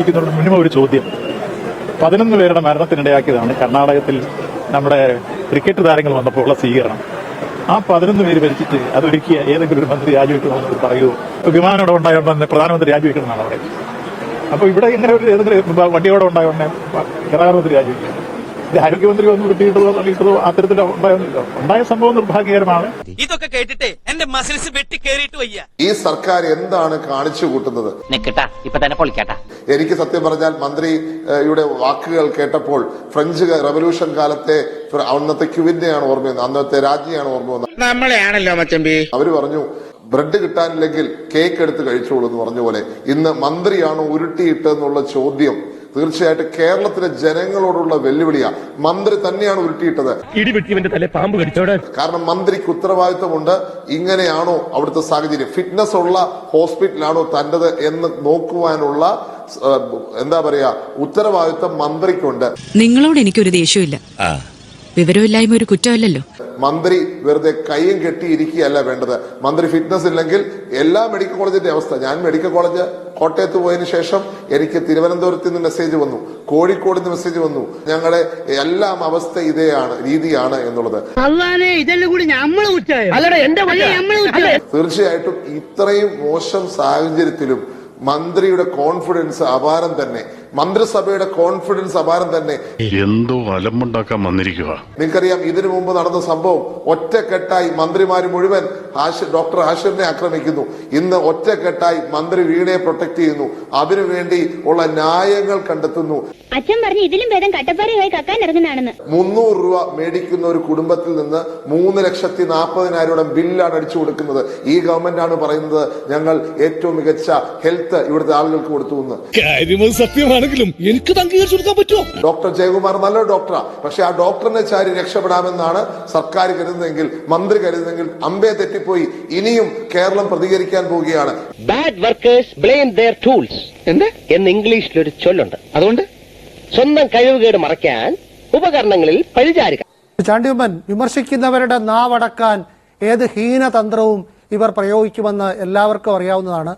ചോദിക്കുന്നതിന് മിനിമം ഒരു ചോദ്യം. പതിനൊന്ന് പേരുടെ മരണത്തിനിടയാക്കിയതാണ് കർണാടകത്തിൽ നമ്മുടെ ക്രിക്കറ്റ് താരങ്ങൾ വന്നപ്പോൾ ഉള്ള സ്വീകരണം. ആ പതിനൊന്ന് പേര് ഭരിച്ചിട്ട് അതൊരുക്കിയ ഏതെങ്കിലും ഒരു മന്ത്രി രാജിവെക്കണമെന്ന് പറയുമോ ഇപ്പൊ വിമാനം ഇവിടെ ഉണ്ടായോണ്ടെന്ന് പ്രധാനമന്ത്രി രാജിവെക്കണമെന്നാണ് പറയുന്നത്. അപ്പൊ ഇവിടെ ഇങ്ങനെ ഒരു ഏതെങ്കിലും വണ്ടിയോടെ ഉണ്ടായോണ്ടെ ഗതാഗത മന്ത്രി രാജിവെക്കും. ഇത് ആരോഗ്യമന്ത്രി വന്ന് കിട്ടിയിട്ടതോ തള്ളിയിട്ടതോ അത്തരത്തിൽ ഉണ്ടായൊന്നുമില്ല ഉണ്ടായ സംഭവം നിർഭാഗ്യകരമാണ്. ഇതൊക്കെ കേട്ടിട്ട് എന്റെ മസിൽസ് വെട്ടി കേറിയിട്ട് വയ്യ. ഈ സർക്കാർ എന്താണ് കാണിച്ചു കൂട്ടുന്നത്? നിക്കട്ടാ ഇപ്പൊ തന്നെ പൊളിക്കട്ടാ. എനിക്ക് സത്യം പറഞ്ഞാൽ മന്ത്രിയുടെ വാക്കുകൾ കേട്ടപ്പോൾ ഫ്രഞ്ച് റവല്യൂഷൻ കാലത്തെ അന്നത്തെ ക്യുവിന്റെയാണ് ഓർമ്മ വന്നത് അന്നത്തെ രാജ്ഞിയാണ് ഓർമ്മ വന്നത്. നമ്മളെയാണല്ലോ മച്ചമ്പി. അവർ പറഞ്ഞു ബ്രെഡ് കിട്ടാനില്ലെങ്കിൽ കേക്ക് എടുത്ത് കഴിച്ചോളൂ എന്ന് പറഞ്ഞ പോലെ ഇന്ന് മന്ത്രിയാണോ ഉരുട്ടിയിട്ടെന്നുള്ള ചോദ്യം തീർച്ചയായിട്ടും കേരളത്തിലെ ജനങ്ങളോടുള്ള വെല്ലുവിളിയാണ് മന്ത്രി തന്നെയാണ് ഉരുട്ടിയിട്ടത്. കാരണം മന്ത്രിക്ക് ഉത്തരവാദിത്തമുണ്ട് ഇങ്ങനെയാണോ അവിടുത്തെ സാഹചര്യം? ഫിറ്റ്നസ് ഉള്ള ഹോസ്പിറ്റലാണോ തന്റേത് എന്ന് നോക്കുവാനുള്ള എന്താ പറയാ ഉത്തരവാദിത്വം മന്ത്രിക്കുണ്ട്. നിങ്ങളോട് എനിക്കൊരു ദേഷ്യമില്ല വിവരമില്ലായ്മ ഒരു കുറ്റമല്ലല്ലോ. മന്ത്രി വെറുതെ കൈയും കെട്ടിയിരിക്കുകയല്ല വേണ്ടത്. മന്ത്രി ഫിറ്റ്നസ് ഇല്ലെങ്കിൽ എല്ലാ മെഡിക്കൽ കോളേജിന്റെ അവസ്ഥ. ഞാൻ മെഡിക്കൽ കോളേജ് കോട്ടയത്ത് പോയതിനു ശേഷം എനിക്ക് തിരുവനന്തപുരത്ത് നിന്ന് മെസ്സേജ് വന്നു. കോഴിക്കോട് നിന്ന് മെസ്സേജ് വന്നു. ഞങ്ങളെ എല്ലാം അവസ്ഥ ഇതേയാണ് രീതിയാണ് എന്നുള്ളത്. തീർച്ചയായിട്ടും ഇത്രയും മോശം സാഹചര്യത്തിലും മന്ത്രിയുടെ കോൺഫിഡൻസ് അപാരം തന്നെ. മന്ത്രിസഭയുടെ കോൺഫിഡൻസ് അപാരം തന്നെ. എന്തോ അലമ്പുണ്ടാക്കാൻ വന്നിരിക്കുക നിങ്ങൾക്കറിയാം ഇതിനു മുമ്പ് നടന്ന സംഭവം ഒറ്റക്കെട്ടായി മന്ത്രിമാര് മുഴുവൻ ഡോക്ടർ ആഷിറിനെ ആക്രമിക്കുന്നു. ഇന്ന് ഒറ്റക്കെട്ടായി മന്ത്രി വീണയെ പ്രൊട്ടക്ട് ചെയ്യുന്നു. അതിനു വേണ്ടി ഉള്ള ന്യായങ്ങൾ കണ്ടെത്തുന്നു. അച്ഛൻ പറഞ്ഞു ഇതിലും ഭേദം കട്ടപ്പാറയുമായി കക്കാൻ ഇറങ്ങുന്നതാണെന്ന്. മുന്നൂറ് രൂപ മേടിക്കുന്ന ഒരു കുടുംബത്തിൽ നിന്ന് മൂന്ന് ലക്ഷത്തി നാൽപ്പതിനായിരം ബില്ലാണ് അടിച്ചു കൊടുക്കുന്നത്. ഈ ഗവൺമെന്റ് ആണ് പറയുന്നത് ഞങ്ങൾ ഏറ്റവും മികച്ച ഹെൽത്ത് ഇവിടുത്തെ ആളുകൾക്ക് കൊടുത്തു എന്ന്. കാര്യമത് സത്യമാണെങ്കിലും എനിക്ക് അംഗീകരിച്ചു കൊടുക്കാൻ പറ്റുമോ? ഡോക്ടർ ജയകുമാർ നല്ല ഡോക്ടറാ. പക്ഷെ ആ ഡോക്ടറിനെ ചാരി രക്ഷപ്പെടാമെന്നാണ് സർക്കാർ കരുതുന്നതെങ്കിൽ മന്ത്രി കരുതുന്നെങ്കിൽ അമ്പേ തെറ്റിപ്പോയി. ഇനിയും കേരളം പ്രതികരിക്കാൻ പോവുകയാണ്. Bad workers blame their tools എന്ത്? എന്ന് ഇംഗ്ലീഷിൽ ഒരു ചൊല്ലുണ്ട്. അതുകൊണ്ട്? സ്വന്തം കഴിവുകേട് മറയ്ക്കാൻ ഉപകരണങ്ങളിൽ പഴിചാരുക ചാണ്ടിയമ്മൻ വിമർശിക്കുന്നവരുടെ നാവടക്കാൻ ഏത് ഹീനതന്ത്രവും ഇവർ പ്രയോഗിക്കുമെന്ന് എല്ലാവർക്കും അറിയാവുന്നതാണ്.